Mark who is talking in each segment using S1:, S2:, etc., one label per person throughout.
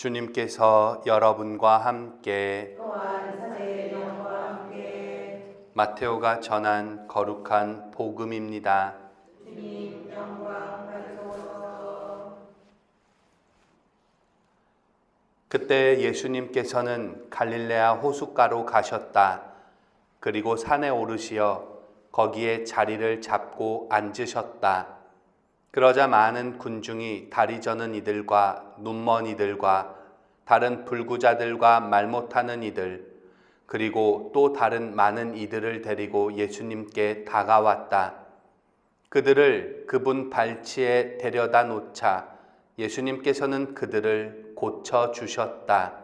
S1: 주님께서 여러분과 함께 마테오가 전한 거룩한 복음입니다. 그때 예수님께서는 갈릴레아 호숫가로 가셨다. 그리고 산에 오르시어 거기에 자리를 잡고 앉으셨다. 그러자 많은 군중이 다리 저는 이들과 눈먼 이들과 다른 불구자들과 말 못하는 이들 그리고 또 다른 많은 이들을 데리고 예수님께 다가왔다. 그들을 그분 발치에 데려다 놓자 예수님께서는 그들을 고쳐 주셨다.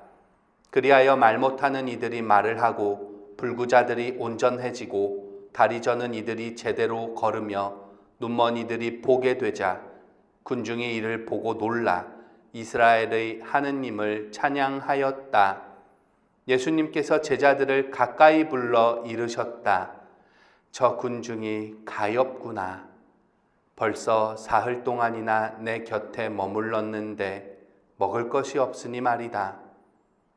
S1: 그리하여 말 못하는 이들이 말을 하고 불구자들이 온전해지고 다리 저는 이들이 제대로 걸으며 눈먼 이들이 보게 되자 군중이 이를 보고 놀라 이스라엘의 하느님을 찬양하였다. 예수님께서 제자들을 가까이 불러 이르셨다. 저 군중이 가엾구나. 벌써 사흘 동안이나 내 곁에 머물렀는데 먹을 것이 없으니 말이다.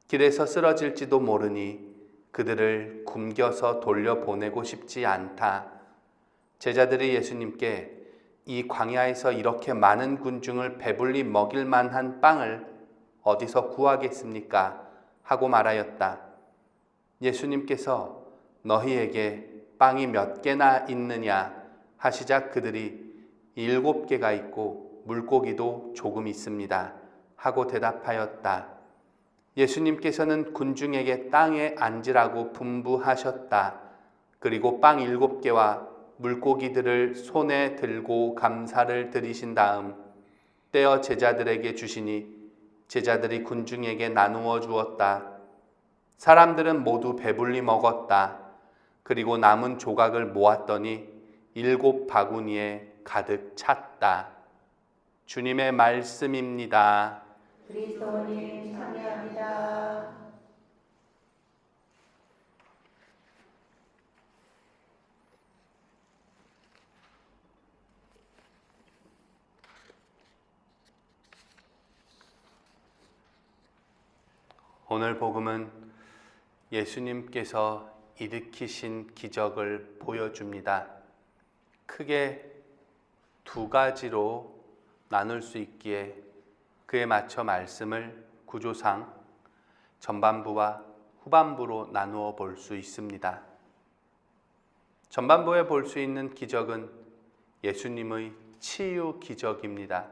S1: 길에서 쓰러질지도 모르니 그들을 굶겨서 돌려보내고 싶지 않다. 제자들이 예수님께 이 광야에서 이렇게 많은 군중을 배불리 먹일 만한 빵을 어디서 구하겠습니까? 하고 말하였다. 예수님께서 너희에게 빵이 몇 개나 있느냐 하시자 그들이 일곱 개가 있고 물고기도 조금 있습니다. 하고 대답하였다. 예수님께서는 군중에게 땅에 앉으라고 분부하셨다. 그리고 빵 일곱 개와 물고기들을 손에 들고 감사를 드리신 다음 떼어 제자들에게 주시니 제자들이 군중에게 나누어 주었다. 사람들은 모두 배불리 먹었다. 그리고 남은 조각을 모았더니 일곱 바구니에 가득 찼다. 주님의 말씀입니다.
S2: 그리스도님 찬양합니다
S1: 오늘 복음은 예수님께서 일으키신 기적을 보여줍니다. 크게 두 가지로 나눌 수 있기에 그에 맞춰 말씀을 구조상 전반부와 후반부로 나누어 볼 수 있습니다. 전반부에 볼 수 있는 기적은 예수님의 치유 기적입니다.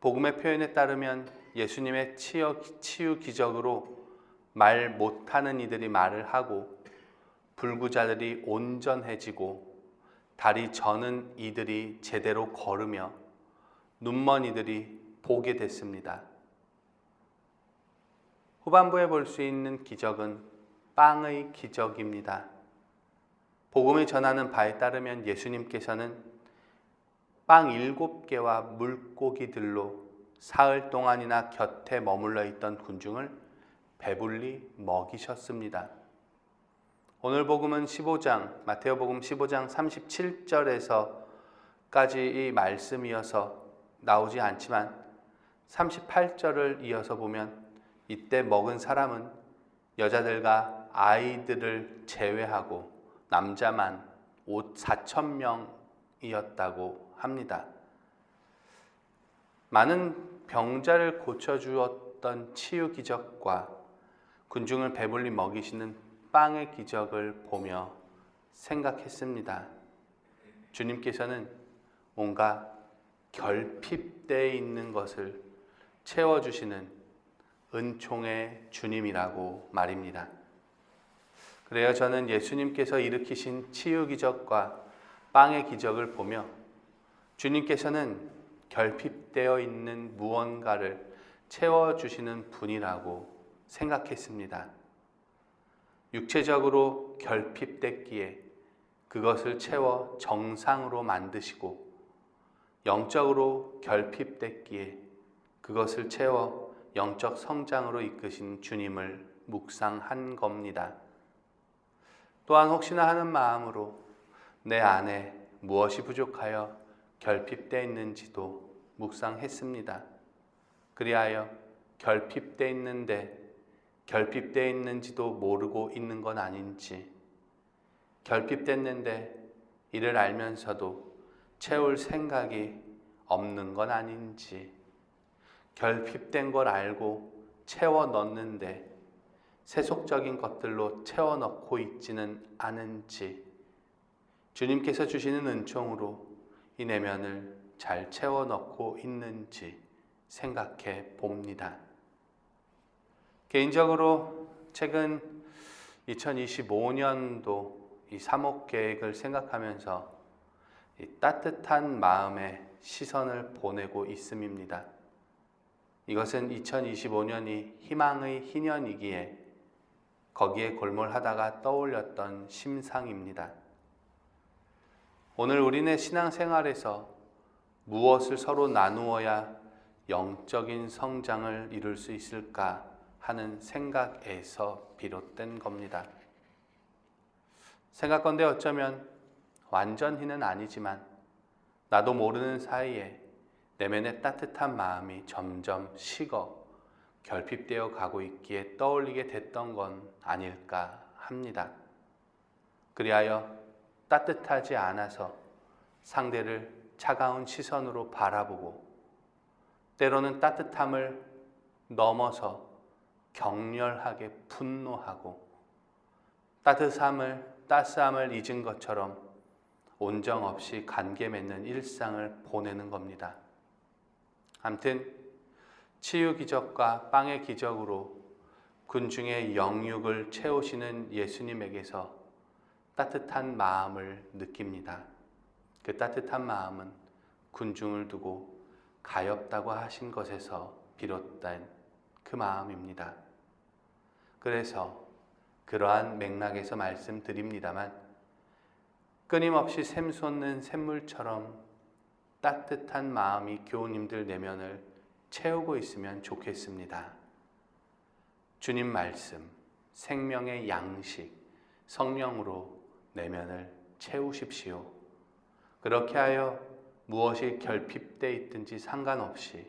S1: 복음의 표현에 따르면 예수님의 치유, 기적으로 말 못하는 이들이 말을 하고 불구자들이 온전해지고 다리 저는 이들이 제대로 걸으며 눈먼 이들이 보게 됐습니다. 후반부에 볼 수 있는 기적은 빵의 기적입니다. 복음이 전하는 바에 따르면 예수님께서는 빵 일곱 개와 물고기들로 사흘 동안이나 곁에 머물러 있던 군중을 배불리 먹이셨습니다. 오늘 복음은 15장, 마테오 복음 15장 37절에서까지 이 말씀이어서 나오지 않지만 38절을 이어서 보면 이때 먹은 사람은 여자들과 아이들을 제외하고 남자만 4천 명이었다고 합니다. 많은 병자를 고쳐 주었던 치유 기적과 군중을 배불리 먹이시는 빵의 기적을 보며 생각했습니다. 주님께서는 뭔가 결핍되어 있는 것을 채워주시는 은총의 주님이라고 말입니다. 그래요. 저는 예수님께서 일으키신 치유 기적과 빵의 기적을 보며 주님께서는 결핍되어 있는 무언가를 채워주시는 분이라고 생각했습니다. 육체적으로 결핍됐기에 그것을 채워 정상으로 만드시고 영적으로 결핍됐기에 그것을 채워 영적 성장으로 이끄신 주님을 묵상한 겁니다. 또한 혹시나 하는 마음으로 내 안에 무엇이 부족하여 결핍되어 있는지도 묵상했습니다. 그리하여 결핍돼 있는데 결핍돼 있는지도 모르고 있는 건 아닌지 결핍됐는데 이를 알면서도 채울 생각이 없는 건 아닌지 결핍된 걸 알고 채워 넣는데 세속적인 것들로 채워 넣고 있지는 않은지 주님께서 주시는 은총으로 이 내면을 잘 채워 넣고 있는지 생각해 봅니다. 개인적으로 최근 2025년도 이 사목 계획을 생각하면서 이 따뜻한 마음의 시선을 보내고 있음입니다. 이것은 2025년이 희망의 희년이기에 거기에 골몰하다가 떠올렸던 심상입니다. 오늘 우리네 신앙생활에서 무엇을 서로 나누어야 영적인 성장을 이룰 수 있을까 하는 생각에서 비롯된 겁니다. 생각건데 어쩌면 완전히는 아니지만 나도 모르는 사이에 내면의 따뜻한 마음이 점점 식어 결핍되어 가고 있기에 떠올리게 됐던 건 아닐까 합니다. 그리하여 따뜻하지 않아서 상대를 차가운 시선으로 바라보고 때로는 따뜻함을 넘어서 격렬하게 분노하고 따뜻함을 따스함을 잊은 것처럼 온정 없이 관계 맺는 일상을 보내는 겁니다. 암튼 치유 기적과 빵의 기적으로 군중의 영육을 채우시는 예수님에게서 따뜻한 마음을 느낍니다. 그 따뜻한 마음은 군중을 두고 가엾다고 하신 것에서 비롯된 그 마음입니다. 그래서 그러한 맥락에서 말씀드립니다만 끊임없이 샘솟는 샘물처럼 따뜻한 마음이 교우님들 내면을 채우고 있으면 좋겠습니다. 주님 말씀, 생명의 양식, 성령으로 내면을 채우십시오. 그렇게 하여 무엇이 결핍돼 있든지 상관없이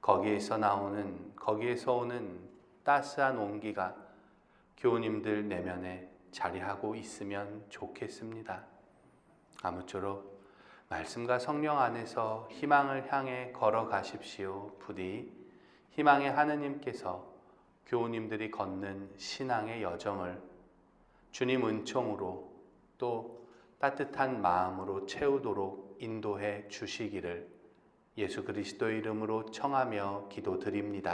S1: 거기에서 나오는 거기에서 오는 따스한 온기가 교우님들 내면에 자리하고 있으면 좋겠습니다. 아무쪼록 말씀과 성령 안에서 희망을 향해 걸어가십시오. 부디 희망의 하느님께서 교우님들이 걷는 신앙의 여정을 주님 은총으로 또 따뜻한 마음으로 채우도록 인도해 주시기를 예수 그리스도의 이름으로 청하며 기도드립니다.